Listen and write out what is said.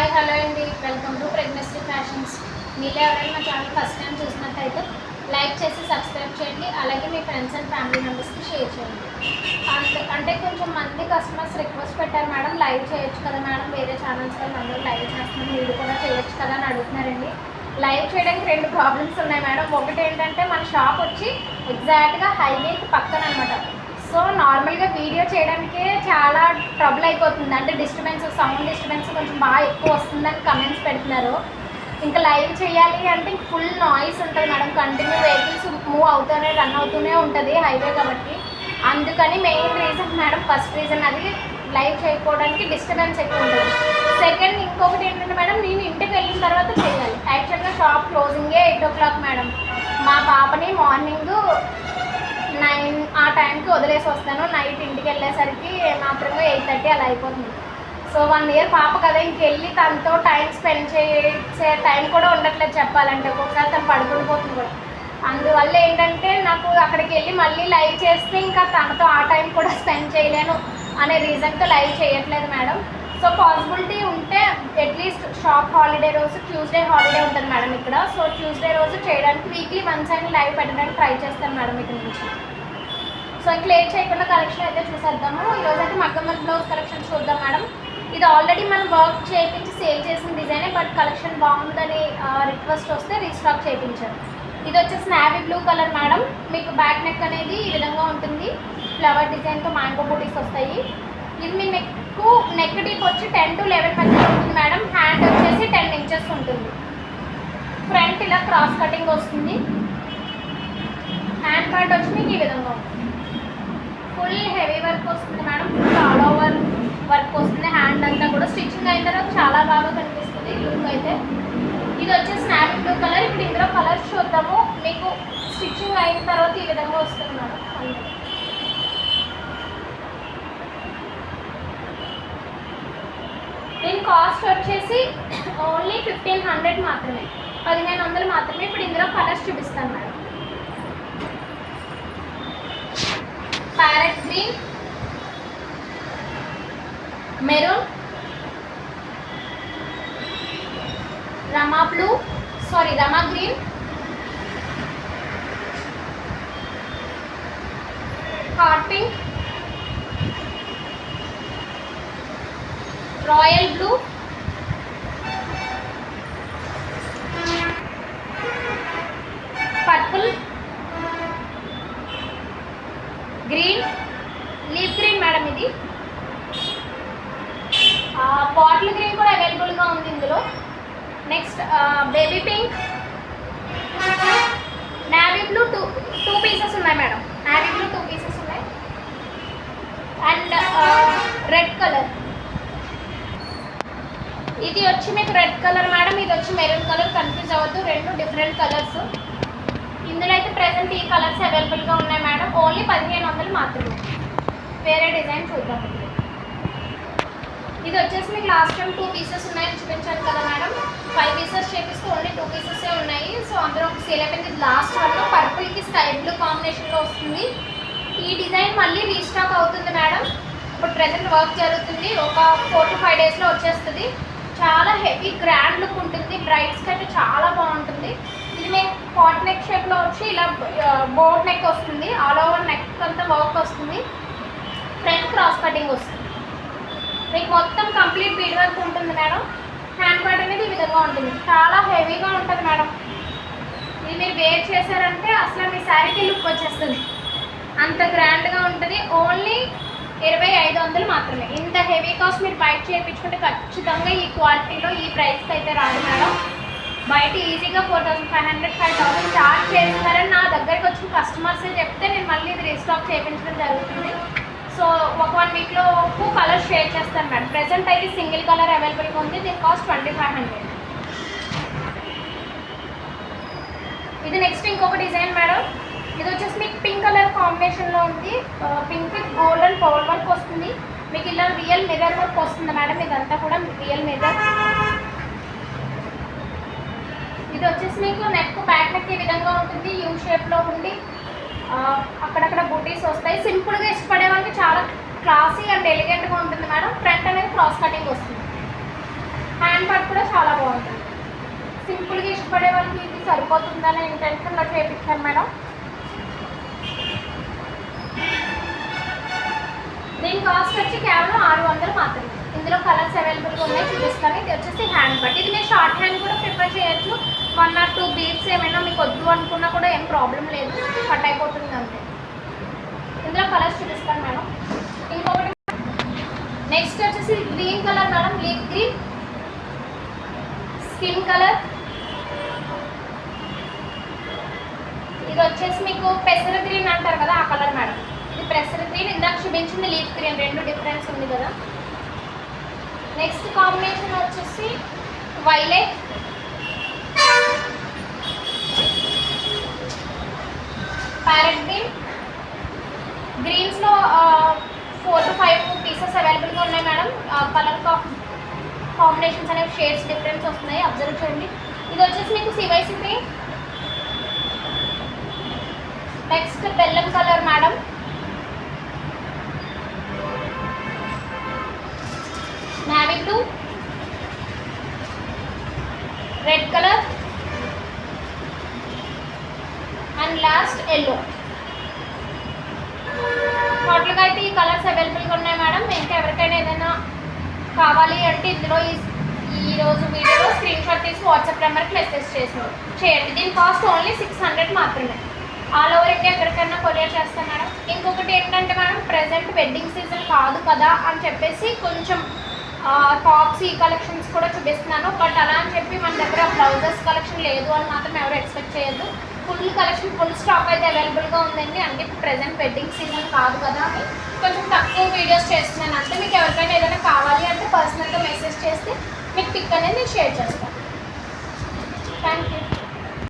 Hi hello అండి. Welcome to pregnancy fashions. మీరు ఎవరైనా మా ఛానల్ ఫస్ట్ టైం చూసినట్టయితే లైక్ చేసి సబ్స్క్రైబ్ చేయండి. అలాగే మీ ఫ్రెండ్స్ అండ్ ఫ్యామిలీ మెంబర్స్కి షేర్ చేయండి. అంటే అంటే కొంచెం మంది కస్టమర్స్ రిక్వెస్ట్ పెట్టారు మేడం లైవ్ చేయొచ్చు కదా మేడం వేరే ఛానల్స్ వాళ్ళు అందరూ లైవ్ చేస్తున్నారు మీరు కూడా చేయొచ్చు కదా అని అడుగుతున్నారండి. లైవ్ చేయడానికి రెండు ప్రాబ్లమ్స్ ఉన్నాయి మేడం. ఒకటి ఏంటంటే మన షాప్ వచ్చి ఎగ్జాక్ట్గా హైవేకి పక్కన అనమాట సో నార్మల్గా వీడియో చేయడానికే చాలా ట్రబుల్ అయిపోతుంది. అంటే డిస్టర్బెన్స్ సౌండ్ డిస్టర్బెన్స్ కొంచెం బాగా ఎక్కువ వస్తుందని కమెంట్స్ పెడుతున్నారు. ఇంకా లైవ్ చేయాలి అంటే ఫుల్ నాయిస్ ఉంటుంది మేడం కంటిన్యూ వెహికల్స్ మూవ్ అవుతూనే రన్ అవుతూనే ఉంటుంది హైవే కాబట్టి. అందుకని main reason madam first reason అది లైవ్ చేయకపోవడానికి డిస్టర్బెన్స్ ఎక్కువ ఉంటుంది. సెకండ్ ఇంకొకటి ఏంటంటే మేడం నేను ఇంటికి వెళ్ళిన తర్వాత చేయాలి. యాక్చువల్గా షాప్ క్లోజింగే ఎయిట్ ఓ క్లాక్ మేడం మా పాపని మార్నింగ్ టైంకి వదిలేసి వస్తాను నైట్ ఇంటికి వెళ్ళేసరికి మాత్రమే ఎయిట్ థర్టీ అలా అయిపోతుంది. సో వన్ ఇయర్ పాప కదా ఇంకెళ్ళి తనతో టైం స్పెండ్ చేసే టైం కూడా ఉండట్లేదు చెప్పాలంటే. ఒక్కొక్కసారి తను పడుకుని పోతుంది కూడా. అందువల్ల ఏంటంటే నాకు అక్కడికి వెళ్ళి మళ్ళీ లైవ్ చేస్తే ఇంకా తనతో ఆ టైం కూడా స్పెండ్ చేయలేను అనే రీజన్తో లైవ్ చేయట్లేదు మేడం. సో పాసిబిలిటీ ఉంటే అట్లీస్ట్ షాప్ హాలిడే రోజు ట్యూస్డే హాలిడే ఉంటుంది మేడం ఇక్కడ. సో ట్యూస్డే రోజు చేయడానికి వీక్లీ వన్స్ అయినా లైవ్ పెట్టడానికి ట్రై చేస్తాను మేడం ఇక్కడ నుంచి. సో ఇంక చేయకుండా కలెక్షన్ అయితే చూసేద్దాము. ఈరోజు అయితే మగ్గమ్మ బ్లౌజ్ కలెక్షన్ చూద్దాం మేడం. ఇది ఆల్రెడీ మనం వర్క్ చేయించి సేల్ చేసిన డిజైనే బట్ కలెక్షన్ బాగుందని రిక్వెస్ట్ వస్తే రీస్టాక్ చేయించారు. ఇది వచ్చేసి నావీ బ్లూ కలర్ మేడం. మీకు బ్యాక్ నెక్ అనేది ఈ విధంగా ఉంటుంది. ఫ్లవర్ డిజైన్తో మ్యాంగో బూటీస్ వస్తాయి. ఇది మీ నెక్ నెక్ డీప్ వచ్చి టెన్ టు లెవెన్ మధ్య ఉంటుంది మేడం. హ్యాండ్ వచ్చేసి టెన్ ఇంచెస్ ఉంటుంది. ఫ్రంట్ ఇలా క్రాస్ కటింగ్ వస్తుంది. హ్యాండ్ పార్ట్ వచ్చి మీకు ఈ విధంగా ఉంటుంది. ఫుల్ హెవీ వర్క్ వస్తుంది madam full all over work వస్తుంది. హ్యాండ్ అంతా కూడా స్టిచ్చింగ్ అయిన తర్వాత చాలా బాగా కనిపిస్తుంది లుక్ అయితే. ఇది వచ్చేసి నావీ బ్లూ కలర్. ఇప్పుడు ఇందులో కలర్స్ చూద్దాము. మీకు స్టిచ్చింగ్ అయిన తర్వాత ఈ విధంగా వస్తుంది మేడం. దీని కాస్ట్ వచ్చేసి ఓన్లీ ఫిఫ్టీన్ హండ్రెడ్ మాత్రమే. పదిహేను వందలు మాత్రమే. ఇప్పుడు ఇందులో కలర్స్ చూపిస్తాను madam. Parrot green maroon Rama blue sorry Rama green hot pink royal blue green leaf green madam ఇది. బాటిల్ గ్రీన్ కూడా అవైలబుల్గా ఉంది ఇందులో. Next baby pink navy blue two two pieces ఉన్నాయి madam. Navy blue two pieces ఉన్నాయి. And red colour ఇది వచ్చి మీకు రెడ్ కలర్ మేడం ఇది వచ్చి మెరూన్ కలర్ కన్ఫ్యూజ్ అవ్వద్దు. రెండు డిఫరెంట్ కలర్స్ ఇందులో అయితే ప్రెసెంట్ ఈ కలర్స్ అవైలబుల్గా ఉన్నాయి మేడం ఓన్లీ పదిహేను వందలు మాత్రమే. వేరే డిజైన్ చూద్దాం. ఇది వచ్చేసి మీకు లాస్ట్ టైం టూ పీసెస్ ఉన్నాయని చూపించాను కదా మేడం ఫైవ్ పీసెస్ చేపిస్తే ఓన్లీ టూ పీసెస్ ఉన్నాయి. సో అందులో ఒక సేల్ అయిపోయింది. లాస్ట్ వన్లో పర్పుల్కి స్కై బ్లూ కాంబినేషన్లో వస్తుంది. ఈ డిజైన్ మళ్ళీ రీస్టాక్ అవుతుంది మేడం ఇప్పుడు ప్రెసెంట్ వర్క్ జరుగుతుంది. ఒక ఫోర్ టు ఫైవ్ డేస్లో వచ్చేస్తుంది. చాలా హెవీ గ్రాండ్ లుక్ ఉంటుంది. బ్రైడ్స్కి అయితే చాలా బాగుంటుంది. నెక్ కాట్ పాట్ నెక్ షేప్లో వచ్చి ఇలా బోట్ నెక్ వస్తుంది. ఆల్ ఓవర్ నెక్ అంతా వర్క్ వస్తుంది. ఫ్రంట్ క్రాస్ కటింగ్ వస్తుంది. మీకు మొత్తం కంప్లీట్ బీడ్ వర్క్ ఉంటుంది మేడం. హ్యాండ్ బ్యాగ్ అనేది ఈ విధంగా ఉంటుంది. చాలా హెవీగా ఉంటుంది మేడం. ఇది మీరు వేర్ చేశారంటే అసలు మీ శారీకి లుక్ వచ్చేస్తుంది. అంత గ్రాండ్గా ఉంటుంది. ఓన్లీ ఇరవై ఐదు వందలు మాత్రమే. ఇంత హెవీ కాస్ట్ మీరు బయట చేయించుకుంటే ఖచ్చితంగా ఈ క్వాలిటీలో ఈ ప్రైస్కి అయితే రాదు మేడం. బయట ఈజీగా four thousand five hundred five thousand charge చేస్తారని నా దగ్గరికి వచ్చిన కస్టమర్స్ చెప్తే నేను మళ్ళీ ఇది రీస్టాక్ చేయించడం జరుగుతుంది. సో ఒక వన్ వీక్లో కలర్ షేర్ చేస్తాను మేడం ప్రెసెంట్ అయితే సింగిల్ కలర్ అవైలబుల్గా ఉంది. దీని కాస్ట్ ట్వంటీ ఫైవ్ హండ్రెడ్ ఇది నెక్స్ట్ ఇంకొక డిజైన్ మేడం ఇది వచ్చేసి మీకు పింక్ కలర్ కాంబినేషన్లో ఉంది. Pink with gold and pearl work వస్తుంది. మీకు ఇలా రియల్ మిర్రర్ వర్క్ వస్తుంది మేడం ఇదంతా కూడా రియల్ మిర్రర్ ఇది వచ్చేసి మీకు నెక్ బ్యాక్ నెక్ ఈ విధంగా ఉంటుంది యూ షేప్లో ఉండి అక్కడక్కడ బూటీస్ వస్తాయి. సింపుల్గా ఇష్టపడే వాళ్ళకి చాలా క్లాసీ అండ్ ఎలిగెంట్గా ఉంటుంది మేడం. ఫ్రంట్ అనేది క్రాస్ కటింగ్ వస్తుంది. హ్యాండ్ బర్డ్ కూడా చాలా బాగుంటుంది. సింపుల్గా ఇష్టపడే వాళ్ళకి ఇది సరిపోతుందనే ఇంటెన్షన్లో చేపించాను మేడం. దీని కాస్ట్ వచ్చి కేవలం ఆరు వందలు మాత్రమే. ఇందులో కలర్స్ అవైలబుల్గా ఉన్నాయి చూపిస్తాను. ఇది వచ్చేసి హ్యాండ్ బట్ ఇది మీరు షార్ట్ హ్యాండ్ కూడా ప్రిఫర్ చేయొచ్చు. వన్ ఆర్ టూ బీట్స్ ఏమైనా మీకు వద్దు అనుకున్నా కూడా ఏం ప్రాబ్లం లేదు. కట్ అయిపోతుంది అంతే. ఇందులో కలర్స్ చూపిస్తాను మేడం. ఇంకొకటి నెక్స్ట్ వచ్చేసి green colour madam leaf green. Skin colour. ఇది వచ్చేసి మీకు పెసర గ్రీన్ అంటారు కదా ఆ కలర్ మేడం. ఇది పెసర గ్రీన్. ఇందాక చూపించింది లీఫ్ గ్రీన్. రెండు డిఫరెన్స్ ఉంది కదా. నెక్స్ట్ కాంబినేషన్ వచ్చేసి వైలెట్. ప్యారెట్ గ్రీన్ గ్రీన్స్లో ఫోర్ టు ఫైవ్ పీసెస్ అవైలబుల్గా ఉన్నాయి మేడం కలర్ కాంబినేషన్స్ అనేవి షేడ్స్ డిఫరెన్స్ వస్తున్నాయి. అబ్జర్వ్ చేయండి. ఇది వచ్చేసి మీకు సివైసిపి నెక్స్ట్ బెల్లం colour madam navy blue red colour and last yellow. టోటల్గా అయితే ఈ కలర్స్ అవైలబుల్గా ఉన్నాయి మేడం. ఇంకా ఎవరికైనా ఏదైనా కావాలి అంటే ఇందులో ఈ ఈ రోజు వీడియోలో స్క్రీన్ షాట్ తీసి వాట్సాప్ నెంబర్కి మెసేజ్ చేసి చేయండి. దీని కాస్ట్ ఓన్లీ సిక్స్ హండ్రెడ్ మాత్రమే. ఆల్ ఓవర్ ఇండియా ఎక్కడికైనా కొరియర్ చేస్తాం మేడం. ఇంకొకటి ఏంటంటే మేడం ప్రజెంట్ వెడ్డింగ్ సీజన్ కాదు కదా అని చెప్పేసి కొంచెం టాప్స్ ఈ కలెక్షన్స్ కూడా చూపిస్తున్నాను. బట్ అలా అని చెప్పి మన దగ్గర బ్లౌజెస్ కలెక్షన్ లేదు అని మాత్రం ఎవరు ఎక్స్పెక్ట్ చేయొద్దు. ఫుల్ కలెక్షన్ ఫుల్ స్టాక్ అయితే అవైలబుల్గా ఉందండి. అంటే ప్రజెంట్ వెడ్డింగ్ సీజన్ కాదు కదా. అని కొంచెం తక్కువ వీడియోస్ చేస్తున్నాను. అంటే మీకు ఎవరికైనా ఏదైనా కావాలి అంటే పర్సనల్గా మెసేజ్ చేస్తే మీకు పిక్ అనేది నేను షేర్ చేస్తాను. Thank you